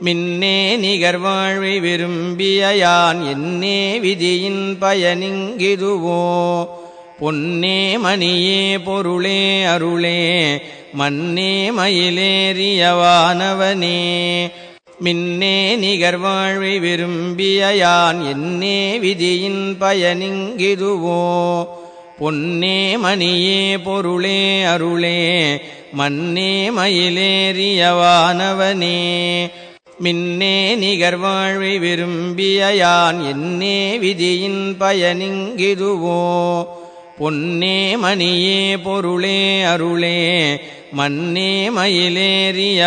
மின்னே நிகர் வாழ்வை விரும்பிய யான் என்னே விதியின் பயனிங்கிதுவோ? பொன்னே மணியே பொருளே அருளே மன்னே மயிலேறியவானவனே மின்னே நிகர் வாழ்வை விரும்பிய யான் என்னே விதியின் பயனிங்கிதுவோ? பொன்னே மணியே பொருளே அருளே மன்னே மயிலேறியவானவனே மின்னே நிகர் வாழ்வை விரும்பிய யான் என்னே விதியின் பயனிங்கிதுவோ? பொன்னே மணியே பொருளே அருளே மன்னே மயிலேறியவானவனே